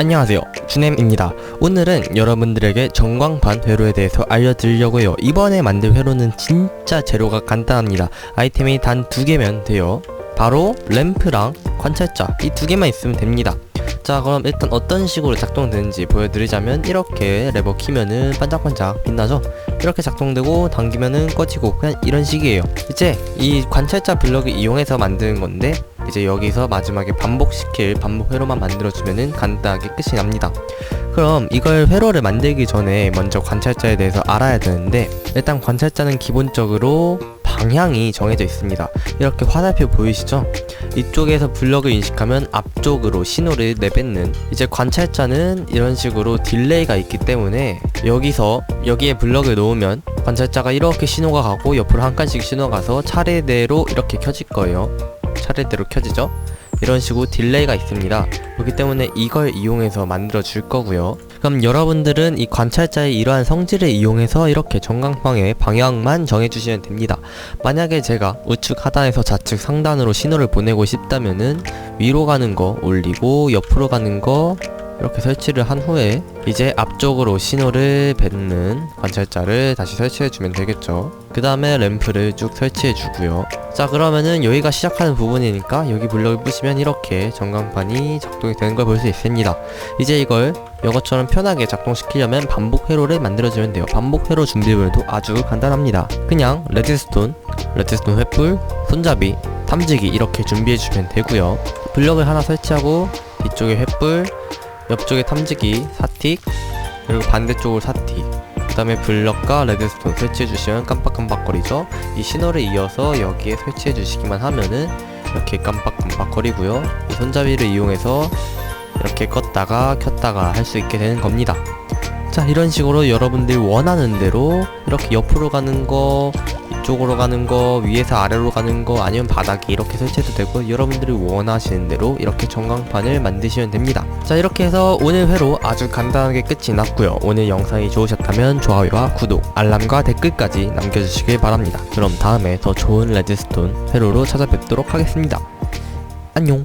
안녕하세요. 주넴입니다. 오늘은 여러분들에게 전광판 회로에 대해서 알려드리려고 해요. 이번에 만들 회로는 진짜 재료가 간단합니다. 아이템이 단 두 개면 돼요. 바로 램프랑 관찰자. 이 두 개만 있으면 됩니다. 자 그럼 일단 어떤 식으로 작동되는지 보여드리자면 이렇게 레버 키면은 반짝반짝 빛나죠? 이렇게 작동되고 당기면은 꺼지고 그냥 이런 식이에요. 이제 이 관찰자 블럭을 이용해서 만드는 건데 이제 여기서 마지막에 반복시킬 반복 회로만 만들어주면은 간단하게 끝이 납니다. 그럼 이걸 회로를 만들기 전에 먼저 관찰자에 대해서 알아야 되는데 일단 관찰자는 기본적으로 방향이 정해져 있습니다. 이렇게 화살표 보이시죠? 이쪽에서 블럭을 인식하면 앞쪽으로 신호를 내뱉는 이제 관찰자는 이런 식으로 딜레이가 있기 때문에 여기서 여기에 블럭을 놓으면 관찰자가 이렇게 신호가 가고 옆으로 한 칸씩 신호가 가서 차례대로 이렇게 켜질 거예요 차례대로 켜지죠? 이런 식으로 딜레이가 있습니다. 그렇기 때문에 이걸 이용해서 만들어 줄 거고요. 그럼 여러분들은 이 관찰자의 이러한 성질을 이용해서 이렇게 전광방의 방향만 정해주시면 됩니다. 만약에 제가 우측 하단에서 좌측 상단으로 신호를 보내고 싶다면은 위로 가는 거 올리고 옆으로 가는 거 이렇게 설치를 한 후에 이제 앞쪽으로 신호를 뱉는 관찰자를 다시 설치해주면 되겠죠. 그 다음에 램프를 쭉 설치해주고요. 자 그러면은 여기가 시작하는 부분이니까 여기 블럭을 부시면 이렇게 전광판이 작동이 되는 걸 볼 수 있습니다. 이제 이걸 이것처럼 편하게 작동시키려면 반복 회로를 만들어주면 돼요. 반복 회로 준비물도 아주 간단합니다. 그냥 레드스톤 레드스톤 횃불 손잡이 탐지기 이렇게 준비해주면 되고요. 블럭을 하나 설치하고 이쪽에 횃불 옆쪽에 탐지기 4틱 그리고 반대쪽으로 4틱. 그 다음에 블럭과 레드스톤 설치해주시면 깜빡깜빡거리죠. 이 신호를 이어서 여기에 설치해주시기만 하면은 이렇게 깜빡깜빡거리고요. 이 손잡이를 이용해서 이렇게 껐다가 켰다가 할 수 있게 되는 겁니다 자 이런 식으로 여러분들이 원하는 대로 이렇게 옆으로 가는 거 이쪽으로 가는 거 위에서 아래로 가는 거 아니면 바닥에 이렇게 설치해도 되고 여러분들이 원하시는 대로 이렇게 전광판을 만드시면 됩니다. 자 이렇게 해서 오늘 회로 아주 간단하게 끝이 났고요. 오늘 영상이 좋으셨다면 좋아요와 구독 알람과 댓글까지 남겨주시길 바랍니다. 그럼 다음에 더 좋은 레드스톤 회로로 찾아뵙도록 하겠습니다. 안녕